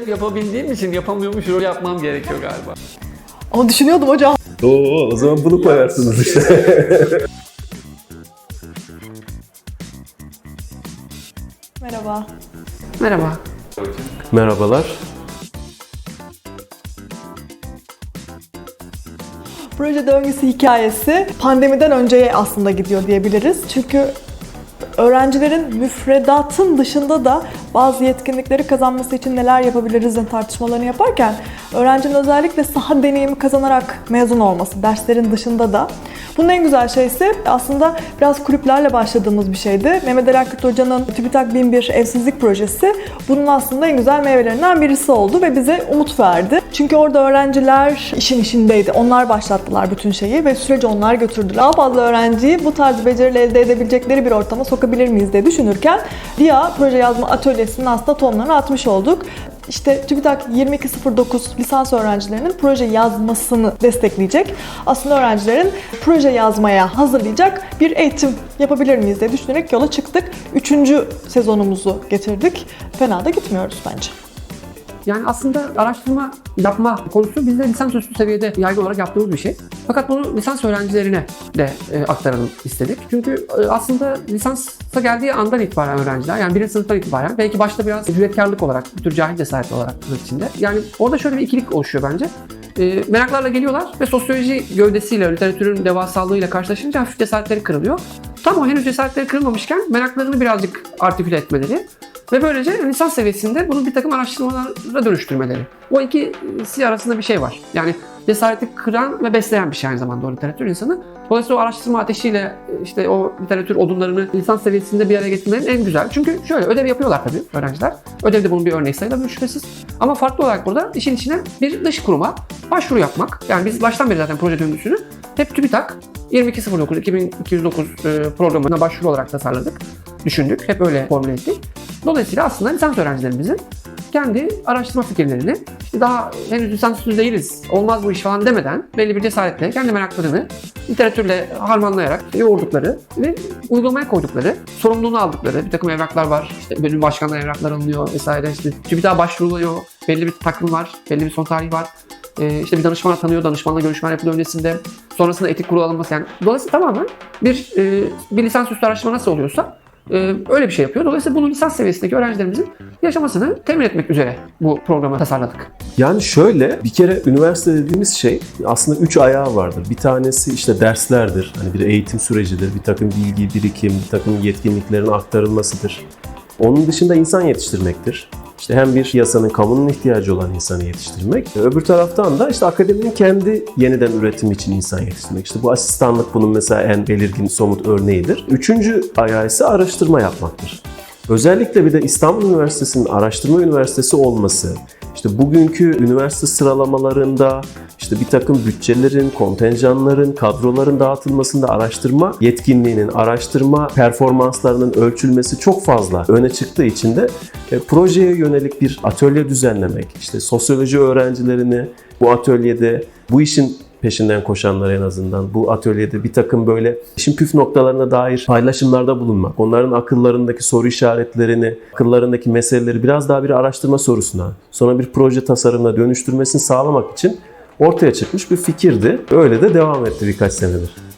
hep yapabildiğim için yapamıyormuş rol yapmam gerekiyor galiba. Ama düşünüyordum hocam. Oo, o zaman bunu koyarsınız işte. Merhaba. Merhaba. Merhabalar. Proje döngüsü hikayesi pandemiden önceye aslında gidiyor diyebiliriz. Çünkü öğrencilerin müfredatın dışında da bazı yetkinlikleri kazanması için neler yapabilirizin tartışmalarını yaparken öğrencinin özellikle saha deneyimi kazanarak mezun olması derslerin dışında da bunun en güzel şeysi aslında biraz kulüplerle başladığımız bir şeydi. Mehmet Ali Akut Hoca'nın TÜBİTAK 1001 evsizlik projesi bunun aslında en güzel meyvelerinden birisi oldu ve bize umut verdi. Çünkü orada öğrenciler işin işindeydi. Onlar başlattılar bütün şeyi ve süreci onlar götürdüler. Daha fazla öğrenciyi bu tarz becerileri elde edebilecekleri bir ortama sokabilir miyiz diye düşünürken DİA proje yazma atölyesinin aslında tohumlarını atmış olduk. İşte TÜBİTAK 2209 lisans öğrencilerinin proje yazmasını destekleyecek. Aslında öğrencilerin proje yazmaya hazırlayacak bir eğitim yapabilir miyiz diye düşünerek yola çıktık. Üçüncü sezonumuzu getirdik. Fena da gitmiyoruz bence. Yani aslında araştırma yapma konusu bizde lisansüstü seviyede yaygın olarak yaptığımız bir şey. Fakat bunu lisans öğrencilerine de e, aktaralım istedik. Çünkü e, aslında lisansa geldiği andan itibaren öğrenciler, yani birinci sınıftan itibaren belki başta biraz cüretkarlık olarak, bir tür cahil cesaret olarak tırnak içinde. Yani orada şöyle bir ikilik oluşuyor bence. E, meraklarla geliyorlar ve sosyoloji gövdesiyle, literatürün devasallığıyla karşılaşınca hafif cesaretleri kırılıyor. Tam o henüz cesaretleri kırılmamışken meraklarını birazcık artiküle etmeleri ve böylece lisans seviyesinde bunu bir takım araştırmalara dönüştürmeleri. O ikisi arasında bir şey var. Yani cesareti kıran ve besleyen bir şey aynı zamanda o literatür insanı. Dolayısıyla o araştırma ateşiyle işte o literatür odunlarını lisans seviyesinde bir araya getirmenin en güzel. Çünkü şöyle ödev yapıyorlar tabii öğrenciler. Ödev de bunun bir örneği sayılabilir şüphesiz. Ama farklı olarak burada işin içine bir dış kuruma başvuru yapmak. Yani biz baştan beri zaten proje döngüsünü hep TÜBİTAK 2209 2209 e, programına başvuru olarak tasarladık, düşündük. Hep öyle formüle ettik. Dolayısıyla aslında lisans öğrencilerimizin kendi araştırma fikirlerini işte daha henüz lisansüstü değiliz, olmaz bu iş falan demeden belli bir cesaretle kendi meraklarını literatürle harmanlayarak yoğurdukları ve uygulamaya koydukları, sorumluluğunu aldıkları bir takım evraklar var. İşte bölüm başkanlığı evraklar alınıyor vesaire. İşte TÜBİTAK'a başvuruluyor, belli bir takvim var, belli bir son tarih var. Ee, işte bir danışman atanıyor, danışmanla görüşmeler yapılıyor öncesinde. Sonrasında etik kurulu alınması yani. Dolayısıyla tamamen bir, e, bir lisansüstü araştırma nasıl oluyorsa e, öyle bir şey yapıyor. Dolayısıyla bunu lisans seviyesindeki öğrencilerimizin yaşamasını temin etmek üzere bu programı tasarladık. Yani şöyle bir kere üniversite dediğimiz şey aslında üç ayağı vardır. Bir tanesi işte derslerdir. Hani bir eğitim sürecidir. Bir takım bilgi birikim, bir takım yetkinliklerin aktarılmasıdır. Onun dışında insan yetiştirmektir. İşte hem bir piyasanın, kamunun ihtiyacı olan insanı yetiştirmek. Öbür taraftan da işte akademinin kendi yeniden üretimi için insan yetiştirmek. İşte bu asistanlık bunun mesela en belirgin somut örneğidir. Üçüncü ayağı ise araştırma yapmaktır. Özellikle bir de İstanbul Üniversitesi'nin araştırma üniversitesi olması, işte bugünkü üniversite sıralamalarında işte bir takım bütçelerin, kontenjanların, kadroların dağıtılmasında araştırma yetkinliğinin, araştırma performanslarının ölçülmesi çok fazla öne çıktığı için de e, projeye yönelik bir atölye düzenlemek, işte sosyoloji öğrencilerini bu atölyede bu işin peşinden koşanlar en azından bu atölyede bir takım böyle işin püf noktalarına dair paylaşımlarda bulunmak, onların akıllarındaki soru işaretlerini, akıllarındaki meseleleri biraz daha bir araştırma sorusuna, sonra bir proje tasarımına dönüştürmesini sağlamak için ortaya çıkmış bir fikirdi. Öyle de devam etti birkaç senedir.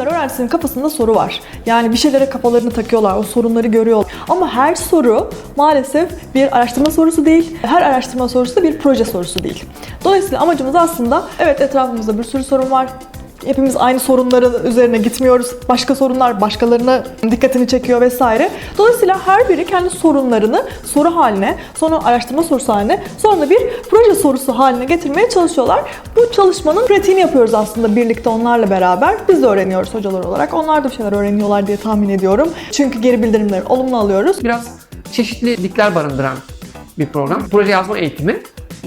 Bilimler öğrencisinin kafasında soru var. Yani bir şeylere kafalarını takıyorlar, o sorunları görüyorlar. Ama her soru maalesef bir araştırma sorusu değil, her araştırma sorusu da bir proje sorusu değil. Dolayısıyla amacımız aslında evet etrafımızda bir sürü sorun var. Hepimiz aynı sorunların üzerine gitmiyoruz. Başka sorunlar başkalarına dikkatini çekiyor vesaire. Dolayısıyla her biri kendi sorunlarını soru haline, sonra araştırma sorusu haline, sonra bir proje sorusu haline getirmeye çalışıyorlar. Bu çalışmanın pratiğini yapıyoruz aslında birlikte onlarla beraber. Biz de öğreniyoruz hocalar olarak. Onlar da bir şeyler öğreniyorlar diye tahmin ediyorum. Çünkü geri bildirimleri olumlu alıyoruz. Biraz çeşitlilikler barındıran bir program. Proje yazma eğitimi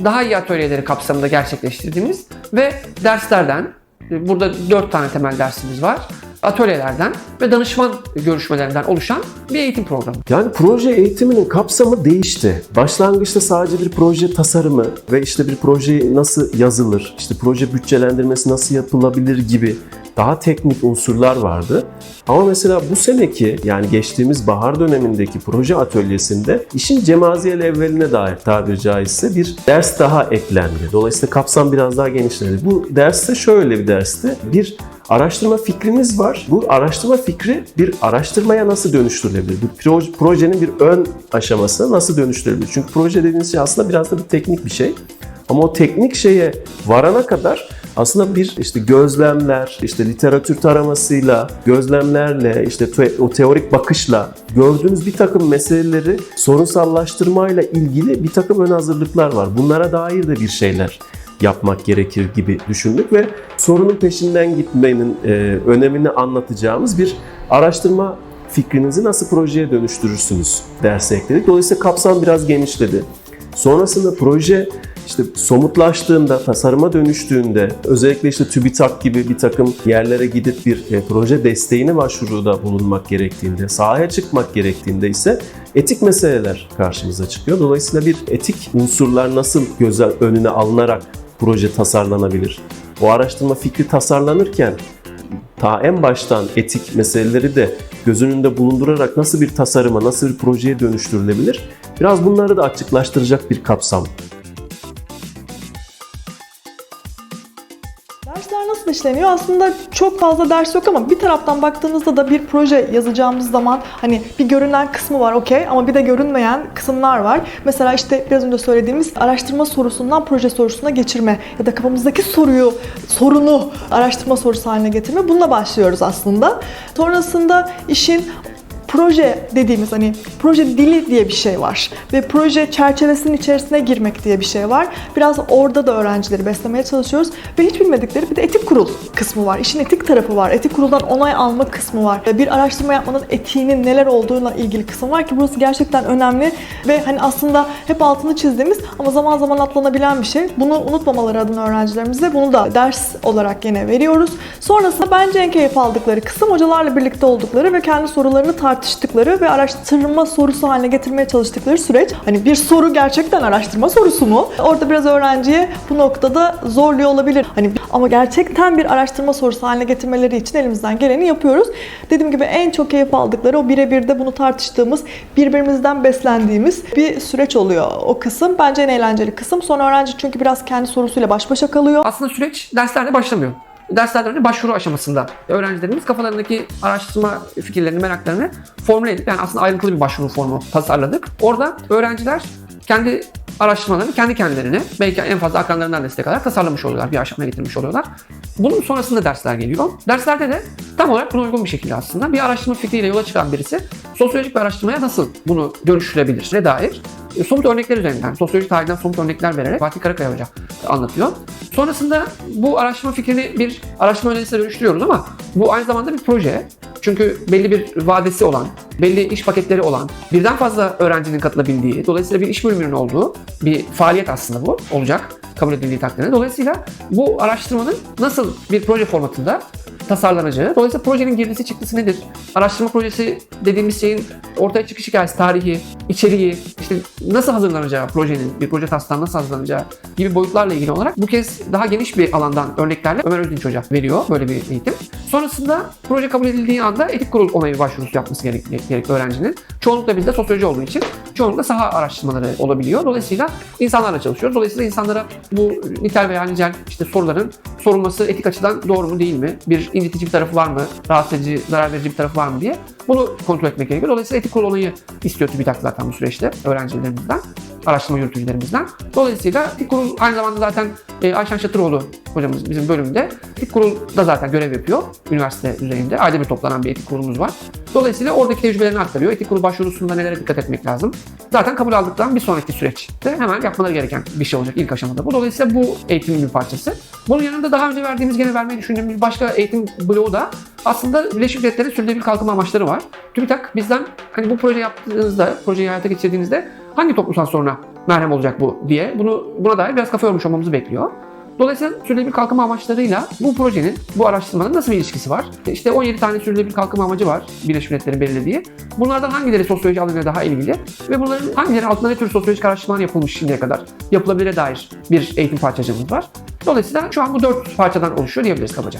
daha iyi atölyeleri kapsamında gerçekleştirdiğimiz ve derslerden, burada dört tane temel dersimiz var. Atölyelerden ve danışman görüşmelerinden oluşan bir eğitim programı. Yani proje eğitiminin kapsamı değişti. Başlangıçta sadece bir proje tasarımı ve işte bir proje nasıl yazılır, işte proje bütçelendirmesi nasıl yapılabilir gibi daha teknik unsurlar vardı. Ama mesela bu seneki yani geçtiğimiz bahar dönemindeki proje atölyesinde işin cemaziyel evveline dair tabiri caizse bir ders daha eklendi. Dolayısıyla kapsam biraz daha genişledi. Bu derste şöyle bir dersti. Bir araştırma fikriniz var. Bu araştırma fikri bir araştırmaya nasıl dönüştürülebilir? Bir proje- projenin bir ön aşamasına nasıl dönüştürülebilir? Çünkü proje dediğiniz şey aslında biraz da bir teknik bir şey. Ama o teknik şeye varana kadar aslında bir işte gözlemler, işte literatür taramasıyla, gözlemlerle, işte te- o teorik bakışla gördüğünüz bir takım meseleleri sorunsallaştırmayla ilgili bir takım ön hazırlıklar var. Bunlara dair de bir şeyler yapmak gerekir gibi düşündük ve sorunun peşinden gitmenin e, önemini anlatacağımız bir araştırma fikrinizi nasıl projeye dönüştürürsünüz dersi ekledik. Dolayısıyla kapsam biraz genişledi. Sonrasında proje işte somutlaştığında, tasarıma dönüştüğünde, özellikle işte TÜBİTAK gibi bir takım yerlere gidip bir e, proje desteğine başvuruda bulunmak gerektiğinde, sahaya çıkmak gerektiğinde ise etik meseleler karşımıza çıkıyor. Dolayısıyla bir etik unsurlar nasıl göz önüne alınarak proje tasarlanabilir? O araştırma fikri tasarlanırken ta en baştan etik meseleleri de göz önünde bulundurarak nasıl bir tasarıma, nasıl bir projeye dönüştürülebilir? Biraz bunları da açıklaştıracak bir kapsam. Dersler nasıl işleniyor? Aslında çok fazla ders yok ama bir taraftan baktığınızda da bir proje yazacağımız zaman hani bir görünen kısmı var okey ama bir de görünmeyen kısımlar var. Mesela işte biraz önce söylediğimiz araştırma sorusundan proje sorusuna geçirme ya da kafamızdaki soruyu, sorunu araştırma sorusu haline getirme. Bununla başlıyoruz aslında. Sonrasında işin proje dediğimiz hani proje dili diye bir şey var ve proje çerçevesinin içerisine girmek diye bir şey var. Biraz orada da öğrencileri beslemeye çalışıyoruz ve hiç bilmedikleri bir de etik kurul kısmı var. İşin etik tarafı var. Etik kuruldan onay alma kısmı var. Bir araştırma yapmanın etiğinin neler olduğuyla ilgili kısım var ki burası gerçekten önemli ve hani aslında hep altını çizdiğimiz ama zaman zaman atlanabilen bir şey. Bunu unutmamaları adına öğrencilerimize bunu da ders olarak yine veriyoruz. Sonrasında bence en keyif aldıkları kısım hocalarla birlikte oldukları ve kendi sorularını tartıştıkları ve araştırma sorusu haline getirmeye çalıştıkları süreç. Hani bir soru gerçekten araştırma sorusu mu? Orada biraz öğrenciye bu noktada zorluyor olabilir. Hani ama gerçekten bir araştırma sorusu haline getirmeleri için elimizden geleni yapıyoruz. Dediğim gibi en çok keyif aldıkları o birebir de bunu tartıştığımız, birbirimizden beslendiğimiz bir süreç oluyor o kısım. Bence en eğlenceli kısım. Sonra öğrenci çünkü biraz kendi sorusuyla baş başa kalıyor. Aslında süreç derslerde başlamıyor. Derslerden önce başvuru aşamasında öğrencilerimiz kafalarındaki araştırma fikirlerini, meraklarını formüle edip yani aslında ayrıntılı bir başvuru formu tasarladık. Orada öğrenciler kendi araştırmalarını kendi kendilerine belki en fazla akranlarından destek alarak tasarlamış oluyorlar. Bir aşamaya getirmiş oluyorlar. Bunun sonrasında dersler geliyor. Derslerde de tam olarak buna uygun bir şekilde aslında bir araştırma fikriyle yola çıkan birisi sosyolojik bir araştırmaya nasıl bunu dönüştürebilir dair e, somut örnekler üzerinden, sosyolojik tarihten somut örnekler vererek Fatih Karakaya Hoca anlatıyor. Sonrasında bu araştırma fikrini bir araştırma önerisine dönüştürüyoruz ama bu aynı zamanda bir proje. Çünkü belli bir vadesi olan, belli iş paketleri olan, birden fazla öğrencinin katılabildiği, dolayısıyla bir iş bölümünün olduğu bir faaliyet aslında bu olacak kabul edildiği takdirde. Dolayısıyla bu araştırmanın nasıl bir proje formatında tasarlanacağı, dolayısıyla projenin girdisi çıktısı nedir? Araştırma projesi dediğimiz şeyin ortaya çıkış hikayesi, tarihi, içeriği, işte nasıl hazırlanacağı projenin, bir proje taslağının nasıl hazırlanacağı gibi boyutlarla ilgili olarak bu kez daha geniş bir alandan örneklerle Ömer Özdinç Hoca veriyor böyle bir eğitim. Sonrasında proje kabul edildiği anda etik kurul onayı başvurusu yapması gerek, gerek öğrencinin. Çoğunlukla bizde sosyoloji olduğu için çoğunlukla saha araştırmaları olabiliyor. Dolayısıyla insanlarla çalışıyoruz. Dolayısıyla insanlara bu nitel veya nicel işte soruların sorulması etik açıdan doğru mu değil mi? Bir incitici bir tarafı var mı? Rahatsız edici, zarar verici bir tarafı var mı diye bunu kontrol etmek gerekiyor. Dolayısıyla etik kurul onayı istiyor TÜBİTAK zaten bu süreçte öğrencilerimizden, araştırma yürütücülerimizden. Dolayısıyla etik kurul aynı zamanda zaten e, Ayşen Şatıroğlu hocamız bizim bölümde etik kurulda zaten görev yapıyor üniversite düzeyinde. Ayda bir toplanan bir etik kurulumuz var. Dolayısıyla oradaki tecrübelerini aktarıyor. Etik kurul başvurusunda nelere dikkat etmek lazım. Zaten kabul aldıktan bir sonraki süreçte hemen yapmaları gereken bir şey olacak ilk aşamada bu. Dolayısıyla bu eğitimin bir parçası. Bunun yanında daha önce verdiğimiz, gene vermeyi düşündüğümüz başka eğitim bloğu da aslında Birleşmiş Milletler'in sürdürülebilir kalkınma amaçları var. TÜBİTAK bizden hani bu proje yaptığınızda, projeyi hayata geçirdiğinizde hangi toplumsal soruna merhem olacak bu diye bunu buna dair biraz kafa yormuş olmamızı bekliyor. Dolayısıyla sürdürülebilir kalkınma amaçlarıyla bu projenin, bu araştırmanın nasıl bir ilişkisi var? İşte 17 tane sürdürülebilir kalkınma amacı var Birleşmiş Milletler'in belirlediği. Bunlardan hangileri sosyoloji alanıyla daha ilgili ve bunların hangileri altında ne tür sosyolojik araştırmalar yapılmış şimdiye kadar yapılabilire dair bir eğitim parçacığımız var. Dolayısıyla şu an bu dört parçadan oluşuyor diyebiliriz kabaca.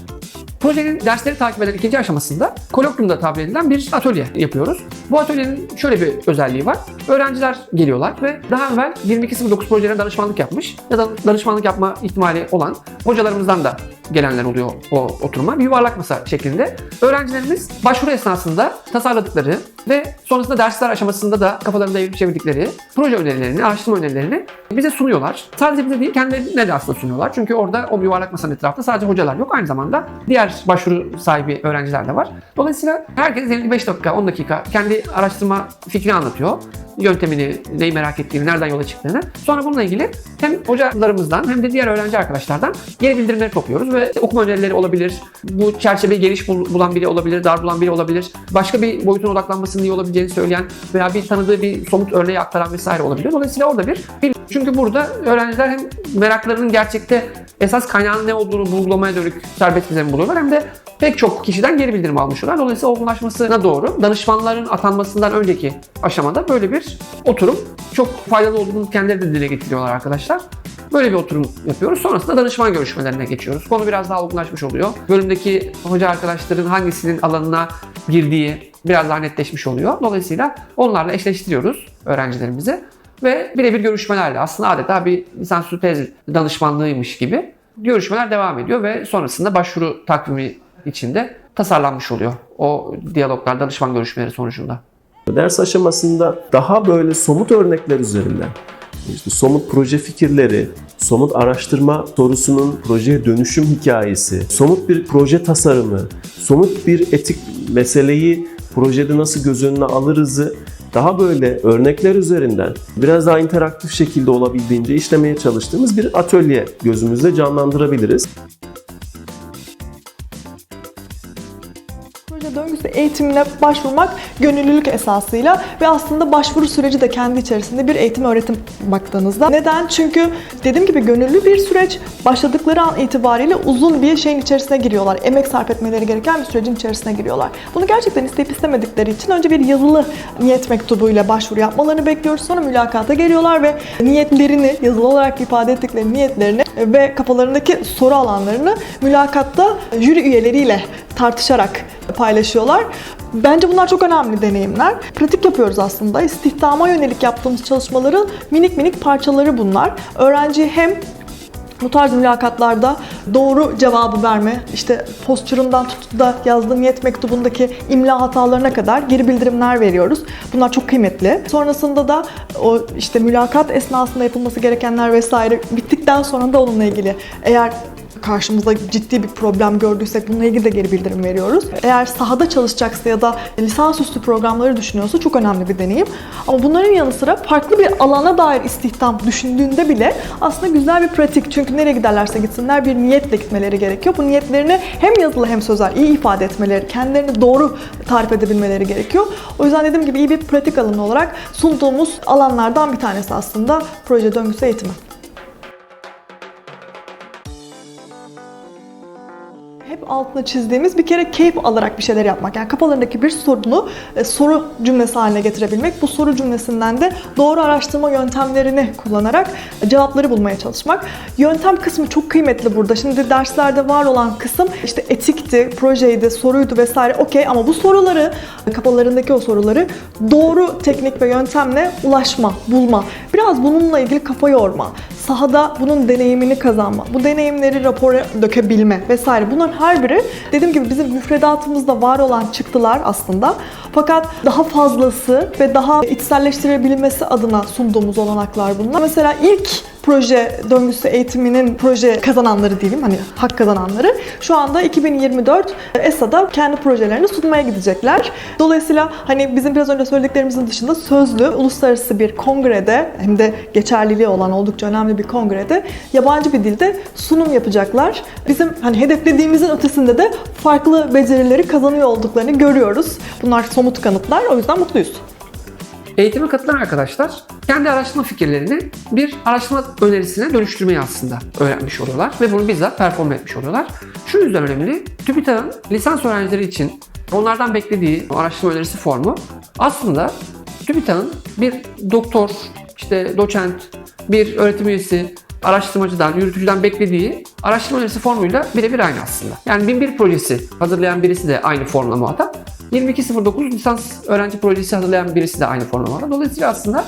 Projenin dersleri takip eden ikinci aşamasında kolokyumda tabir edilen bir atölye yapıyoruz. Bu atölyenin şöyle bir özelliği var. Öğrenciler geliyorlar ve daha evvel 2209 projelerine danışmanlık yapmış ya da danışmanlık yapma ihtimali olan hocalarımızdan da gelenler oluyor o oturuma. Bir yuvarlak masa şeklinde. Öğrencilerimiz başvuru esnasında tasarladıkları ve sonrasında dersler aşamasında da kafalarında evirip çevirdikleri proje önerilerini, araştırma önerilerini bize sunuyorlar. Sadece bize değil kendilerine de aslında sunuyorlar. Çünkü orada o yuvarlak masanın etrafında sadece hocalar yok. Aynı zamanda diğer başvuru sahibi öğrenciler de var. Dolayısıyla herkes 55 dakika, 10 dakika kendi araştırma fikrini anlatıyor. Yöntemini, neyi merak ettiğini, nereden yola çıktığını. Sonra bununla ilgili hem hocalarımızdan hem de diğer öğrenci arkadaşlardan geri bildirimleri topluyoruz ve okuma önerileri olabilir. Bu çerçeveyi geniş bul- bulan biri olabilir, dar bulan biri olabilir. Başka bir boyutun odaklanmasının iyi olabileceğini söyleyen veya bir tanıdığı bir somut örneği aktaran vesaire olabilir. Dolayısıyla orada bir bil- çünkü burada öğrenciler hem meraklarının gerçekte esas kaynağının ne olduğunu bulgulamaya dönük serbest bir buluyorlar hem de pek çok kişiden geri bildirim almış oluyorlar. Dolayısıyla olgunlaşmasına doğru danışmanların atanmasından önceki aşamada böyle bir oturum çok faydalı olduğunu kendileri de dile getiriyorlar arkadaşlar. Böyle bir oturum yapıyoruz. Sonrasında danışman görüşmelerine geçiyoruz. Konu biraz daha olgunlaşmış oluyor. Bölümdeki hoca arkadaşların hangisinin alanına girdiği biraz daha netleşmiş oluyor. Dolayısıyla onlarla eşleştiriyoruz öğrencilerimizi ve birebir görüşmelerle aslında adeta bir lisansüstü tez danışmanlığıymış gibi görüşmeler devam ediyor ve sonrasında başvuru takvimi içinde tasarlanmış oluyor. O diyaloglar, danışman görüşmeleri sonucunda. Ders aşamasında daha böyle somut örnekler üzerinden işte somut proje fikirleri, somut araştırma sorusunun projeye dönüşüm hikayesi, somut bir proje tasarımı, somut bir etik meseleyi projede nasıl göz önüne alırızı daha böyle örnekler üzerinden biraz daha interaktif şekilde olabildiğince işlemeye çalıştığımız bir atölye gözümüzde canlandırabiliriz. Eğitimine başvurmak gönüllülük esasıyla ve aslında başvuru süreci de kendi içerisinde bir eğitim öğretim baktığınızda. Neden? Çünkü dediğim gibi gönüllü bir süreç başladıkları an itibariyle uzun bir şeyin içerisine giriyorlar. Emek sarf etmeleri gereken bir sürecin içerisine giriyorlar. Bunu gerçekten isteyip istemedikleri için önce bir yazılı niyet mektubuyla başvuru yapmalarını bekliyoruz. Sonra mülakata geliyorlar ve niyetlerini yazılı olarak ifade ettikleri niyetlerini ve kafalarındaki soru alanlarını mülakatta jüri üyeleriyle tartışarak paylaşıyorlar. Bence bunlar çok önemli deneyimler. Pratik yapıyoruz aslında. İstihdama yönelik yaptığımız çalışmaların minik minik parçaları bunlar. Öğrenci hem bu tarz mülakatlarda doğru cevabı verme, işte postüründen tutup da yazdığım niyet mektubundaki imla hatalarına kadar geri bildirimler veriyoruz. Bunlar çok kıymetli. Sonrasında da o işte mülakat esnasında yapılması gerekenler vesaire bittikten sonra da onunla ilgili eğer karşımızda ciddi bir problem gördüysek bununla ilgili de geri bildirim veriyoruz. Eğer sahada çalışacaksa ya da lisansüstü programları düşünüyorsa çok önemli bir deneyim. Ama bunların yanı sıra farklı bir alana dair istihdam düşündüğünde bile aslında güzel bir pratik. Çünkü nereye giderlerse gitsinler bir niyetle gitmeleri gerekiyor. Bu niyetlerini hem yazılı hem sözel iyi ifade etmeleri, kendilerini doğru tarif edebilmeleri gerekiyor. O yüzden dediğim gibi iyi bir pratik alanı olarak sunduğumuz alanlardan bir tanesi aslında proje döngüsü eğitimi. Altına çizdiğimiz bir kere keyif alarak bir şeyler yapmak. Yani kafalarındaki bir sorunu e, soru cümlesi haline getirebilmek. Bu soru cümlesinden de doğru araştırma yöntemlerini kullanarak e, cevapları bulmaya çalışmak. Yöntem kısmı çok kıymetli burada. Şimdi derslerde var olan kısım işte etikti, projeydi, soruydu vesaire okey ama bu soruları, kafalarındaki o soruları doğru teknik ve yöntemle ulaşma, bulma. Biraz bununla ilgili kafa yorma sahada bunun deneyimini kazanma, bu deneyimleri rapora dökebilme vesaire. Bunların her biri dediğim gibi bizim müfredatımızda var olan çıktılar aslında. Fakat daha fazlası ve daha içselleştirebilmesi adına sunduğumuz olanaklar bunlar. Mesela ilk proje döngüsü eğitiminin proje kazananları diyelim hani hak kazananları şu anda 2024 ESA'da kendi projelerini sunmaya gidecekler. Dolayısıyla hani bizim biraz önce söylediklerimizin dışında sözlü uluslararası bir kongrede hem de geçerliliği olan oldukça önemli bir kongrede yabancı bir dilde sunum yapacaklar. Bizim hani hedeflediğimizin ötesinde de farklı becerileri kazanıyor olduklarını görüyoruz. Bunlar somut kanıtlar. O yüzden mutluyuz. Eğitime katılan arkadaşlar kendi araştırma fikirlerini bir araştırma önerisine dönüştürmeyi aslında öğrenmiş oluyorlar ve bunu bizzat perform etmiş oluyorlar. Şu yüzden önemli, TÜBİTAK'ın lisans öğrencileri için onlardan beklediği araştırma önerisi formu aslında TÜBİTAK'ın bir doktor, işte doçent, bir öğretim üyesi araştırmacıdan, yürütücüden beklediği araştırma önerisi formuyla birebir aynı aslında. Yani 1001 projesi hazırlayan birisi de aynı formla muhatap. 2209 lisans öğrenci projesi hazırlayan birisi de aynı formla muhatap. Dolayısıyla aslında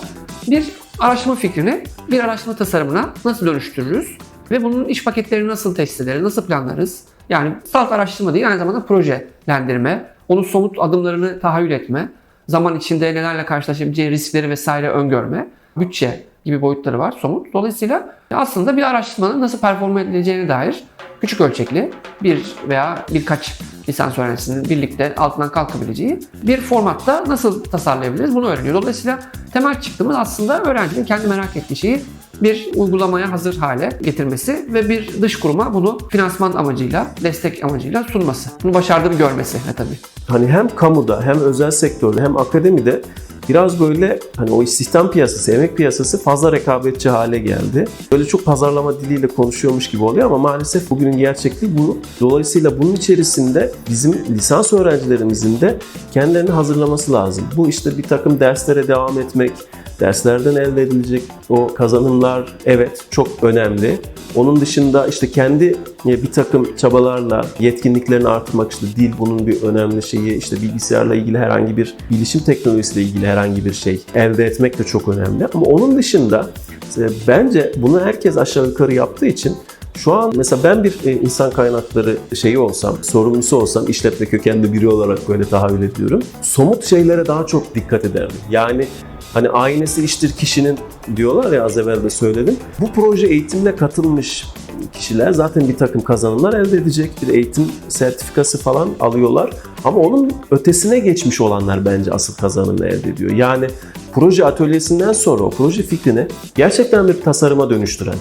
bir araştırma fikrini bir araştırma tasarımına nasıl dönüştürürüz ve bunun iş paketlerini nasıl test ederiz, nasıl planlarız? Yani salt araştırma değil, aynı zamanda projelendirme, onun somut adımlarını tahayyül etme, zaman içinde nelerle karşılaşabileceği riskleri vesaire öngörme, bütçe gibi boyutları var somut. Dolayısıyla aslında bir araştırmanın nasıl perform edileceğine dair küçük ölçekli bir veya birkaç lisans öğrencisinin birlikte altından kalkabileceği bir formatta nasıl tasarlayabiliriz bunu öğreniyor. Dolayısıyla temel çıktığımız aslında öğrencinin kendi merak ettiği şeyi bir uygulamaya hazır hale getirmesi ve bir dış kuruma bunu finansman amacıyla, destek amacıyla sunması. Bunu başardığını görmesi tabii. hani hem kamuda hem özel sektörde hem akademide biraz böyle hani o istihdam piyasası, emek piyasası fazla rekabetçi hale geldi. Böyle çok pazarlama diliyle konuşuyormuş gibi oluyor ama maalesef bugünün gerçekliği bu. Dolayısıyla bunun içerisinde bizim lisans öğrencilerimizin de kendilerini hazırlaması lazım. Bu işte bir takım derslere devam etmek, derslerden elde edilecek o kazanımlar evet çok önemli. Onun dışında işte kendi e, bir takım çabalarla yetkinliklerini artırmak işte dil bunun bir önemli şeyi işte bilgisayarla ilgili herhangi bir bilişim teknolojisiyle ilgili herhangi bir şey elde etmek de çok önemli. Ama onun dışında e, bence bunu herkes aşağı yukarı yaptığı için şu an mesela ben bir e, insan kaynakları şeyi olsam, sorumlusu olsam işletme kökenli biri olarak böyle tahayyül ediyorum. Somut şeylere daha çok dikkat ederdim. Yani hani aynesi iştir kişinin diyorlar ya az evvel de söyledim. Bu proje eğitimine katılmış kişiler zaten bir takım kazanımlar elde edecek. Bir eğitim sertifikası falan alıyorlar. Ama onun ötesine geçmiş olanlar bence asıl kazanımı elde ediyor. Yani proje atölyesinden sonra o proje fikrini gerçekten bir tasarıma dönüştüren,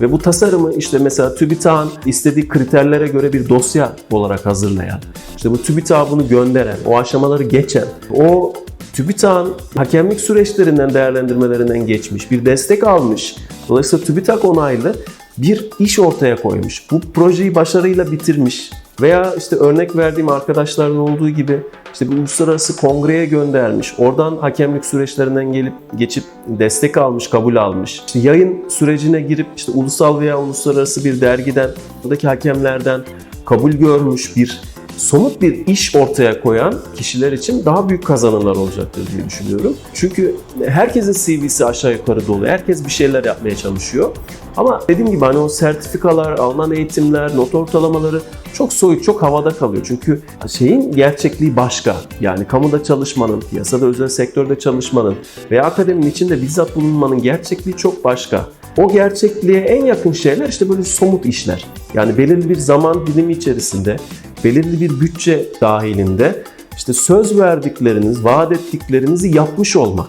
ve bu tasarımı işte mesela TÜBİTAK'ın istediği kriterlere göre bir dosya olarak hazırlayan, işte bu TÜBİTAK'a bunu gönderen, o aşamaları geçen, o TÜBİTAK'ın hakemlik süreçlerinden değerlendirmelerinden geçmiş, bir destek almış. Dolayısıyla TÜBİTAK onaylı bir iş ortaya koymuş. Bu projeyi başarıyla bitirmiş. Veya işte örnek verdiğim arkadaşların olduğu gibi işte bir uluslararası kongreye göndermiş. Oradan hakemlik süreçlerinden gelip geçip destek almış, kabul almış. İşte yayın sürecine girip işte ulusal veya uluslararası bir dergiden, buradaki hakemlerden kabul görmüş bir somut bir iş ortaya koyan kişiler için daha büyük kazanımlar olacaktır diye düşünüyorum. Çünkü herkesin CV'si aşağı yukarı dolu. Herkes bir şeyler yapmaya çalışıyor. Ama dediğim gibi hani o sertifikalar, alınan eğitimler, not ortalamaları çok soyut, çok havada kalıyor. Çünkü şeyin gerçekliği başka. Yani kamuda çalışmanın, piyasada özel sektörde çalışmanın veya akademinin içinde bizzat bulunmanın gerçekliği çok başka. O gerçekliğe en yakın şeyler işte böyle somut işler. Yani belirli bir zaman dilimi içerisinde, belirli bir bütçe dahilinde işte söz verdikleriniz, vaat ettiklerinizi yapmış olmak.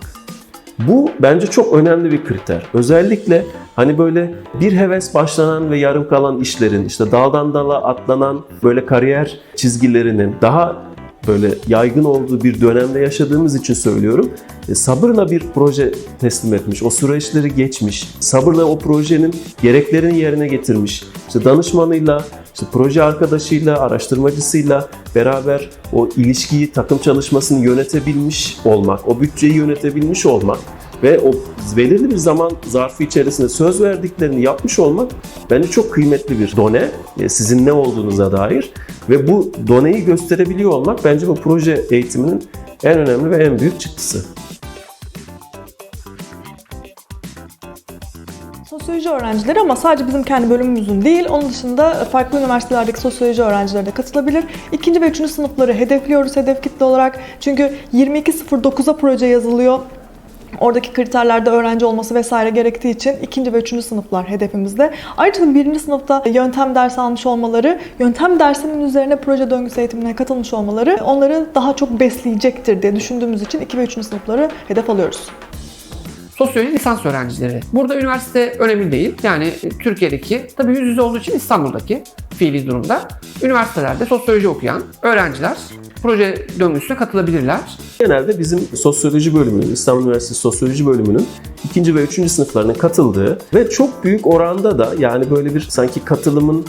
Bu bence çok önemli bir kriter. Özellikle hani böyle bir heves başlanan ve yarım kalan işlerin, işte daldan dala atlanan böyle kariyer çizgilerinin daha böyle yaygın olduğu bir dönemde yaşadığımız için söylüyorum. E, sabırla bir proje teslim etmiş, o süreçleri geçmiş, sabırla o projenin gereklerini yerine getirmiş. İşte danışmanıyla, işte proje arkadaşıyla, araştırmacısıyla beraber o ilişkiyi, takım çalışmasını yönetebilmiş olmak, o bütçeyi yönetebilmiş olmak ve o belirli bir zaman zarfı içerisinde söz verdiklerini yapmış olmak bence çok kıymetli bir done e, sizin ne olduğunuza dair ve bu doneyi gösterebiliyor olmak bence bu proje eğitiminin en önemli ve en büyük çıktısı. Sosyoloji öğrencileri ama sadece bizim kendi bölümümüzün değil, onun dışında farklı üniversitelerdeki sosyoloji öğrencileri de katılabilir. İkinci ve üçüncü sınıfları hedefliyoruz hedef kitle olarak. Çünkü 22.09'a proje yazılıyor. Oradaki kriterlerde öğrenci olması vesaire gerektiği için ikinci ve üçüncü sınıflar hedefimizde. Ayrıca birinci sınıfta yöntem dersi almış olmaları, yöntem dersinin üzerine proje döngüsü eğitimine katılmış olmaları onları daha çok besleyecektir diye düşündüğümüz için 2 ve 3. sınıfları hedef alıyoruz. Sosyoloji lisans öğrencileri. Burada üniversite önemli değil. Yani Türkiye'deki, tabii yüz yüze olduğu için İstanbul'daki fiili durumda üniversitelerde sosyoloji okuyan öğrenciler proje döngüsüne katılabilirler. Genelde bizim sosyoloji bölümünün, İstanbul Üniversitesi Sosyoloji bölümünün ikinci ve üçüncü sınıflarına katıldığı ve çok büyük oranda da yani böyle bir sanki katılımın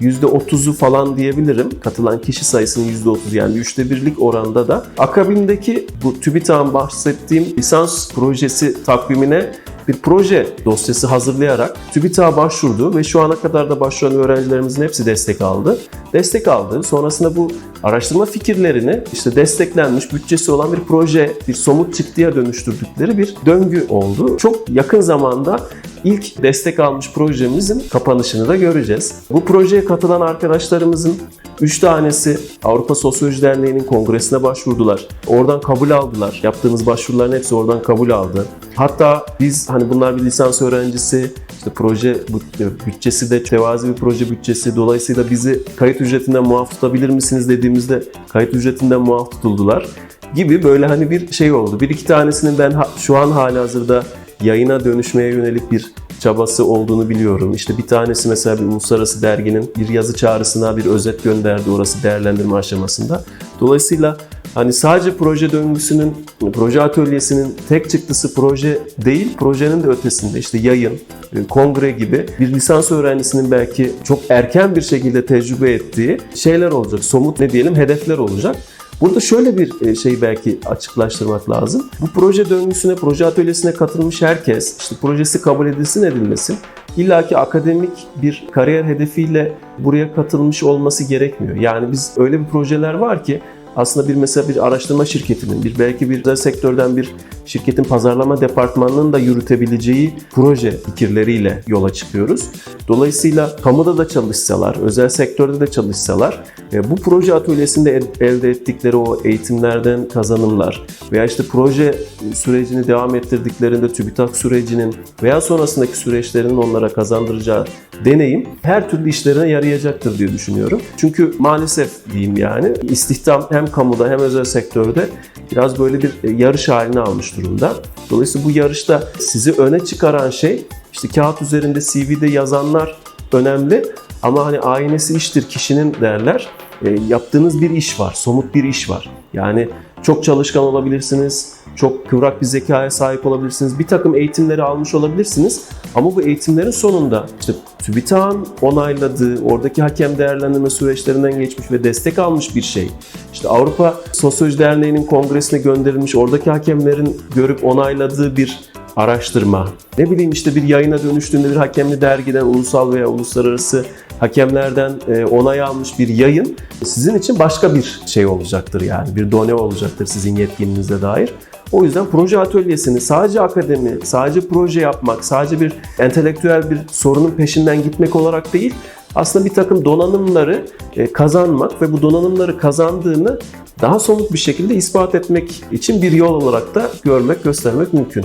%30'u falan diyebilirim. Katılan kişi sayısının %30 yani üçte birlik oranda da akabindeki bu TÜBİTAK'ın bahsettiğim lisans projesi takvimine bir proje dosyası hazırlayarak TÜBİTAK'a başvurdu ve şu ana kadar da başvuran öğrencilerimizin hepsi destek aldı. Destek aldı. Sonrasında bu araştırma fikirlerini işte desteklenmiş, bütçesi olan bir proje, bir somut çıktıya dönüştürdükleri bir döngü oldu. Çok yakın zamanda ilk destek almış projemizin kapanışını da göreceğiz. Bu projeye katılan arkadaşlarımızın 3 tanesi Avrupa Sosyoloji Derneği'nin kongresine başvurdular. Oradan kabul aldılar. Yaptığımız başvuruların hepsi oradan kabul aldı. Hatta biz hani bunlar bir lisans öğrencisi, işte proje bu- bütçesi de tevazi bir proje bütçesi. Dolayısıyla bizi kayıt ücretinden muaf tutabilir misiniz dediğimizde kayıt ücretinden muaf tutuldular gibi böyle hani bir şey oldu. Bir iki tanesinin ben şu an hali hazırda yayına dönüşmeye yönelik bir çabası olduğunu biliyorum. İşte bir tanesi mesela bir uluslararası derginin bir yazı çağrısına bir özet gönderdi orası değerlendirme aşamasında. Dolayısıyla hani sadece proje döngüsünün, proje atölyesinin tek çıktısı proje değil, projenin de ötesinde işte yayın, e, kongre gibi bir lisans öğrencisinin belki çok erken bir şekilde tecrübe ettiği şeyler olacak. Somut ne diyelim hedefler olacak. Burada şöyle bir e, şey belki açıklaştırmak lazım. Bu proje döngüsüne, proje atölyesine katılmış herkes, işte projesi kabul edilsin edilmesin, illaki akademik bir kariyer hedefiyle buraya katılmış olması gerekmiyor. Yani biz öyle bir projeler var ki aslında bir mesela bir araştırma şirketinin, bir belki bir sektörden bir şirketin pazarlama departmanının da yürütebileceği proje fikirleriyle yola çıkıyoruz. Dolayısıyla kamuda da çalışsalar, özel sektörde de çalışsalar e, bu proje atölyesinde el- elde ettikleri o eğitimlerden kazanımlar veya işte proje sürecini devam ettirdiklerinde TÜBİTAK sürecinin veya sonrasındaki süreçlerinin onlara kazandıracağı deneyim her türlü işlerine yarayacaktır diye düşünüyorum. Çünkü maalesef diyeyim yani istihdam hem kamuda hem özel sektörde biraz böyle bir yarış halini almış durumda. Dolayısıyla bu yarışta sizi öne çıkaran şey işte kağıt üzerinde CV'de yazanlar önemli ama hani aynesi iştir kişinin derler. E, yaptığınız bir iş var, somut bir iş var. Yani çok çalışkan olabilirsiniz, çok kıvrak bir zekaya sahip olabilirsiniz, bir takım eğitimleri almış olabilirsiniz. Ama bu eğitimlerin sonunda işte TÜBİTAK'ın onayladığı, oradaki hakem değerlendirme süreçlerinden geçmiş ve destek almış bir şey. İşte Avrupa Sosyoloji Derneği'nin kongresine gönderilmiş, oradaki hakemlerin görüp onayladığı bir araştırma. Ne bileyim işte bir yayına dönüştüğünde bir hakemli dergiden, ulusal veya uluslararası hakemlerden e, onay almış bir yayın sizin için başka bir şey olacaktır yani. Bir done olacaktır sizin yetkinliğinize dair. O yüzden proje atölyesini sadece akademi, sadece proje yapmak, sadece bir entelektüel bir sorunun peşinden gitmek olarak değil, aslında bir takım donanımları e, kazanmak ve bu donanımları kazandığını daha somut bir şekilde ispat etmek için bir yol olarak da görmek, göstermek mümkün.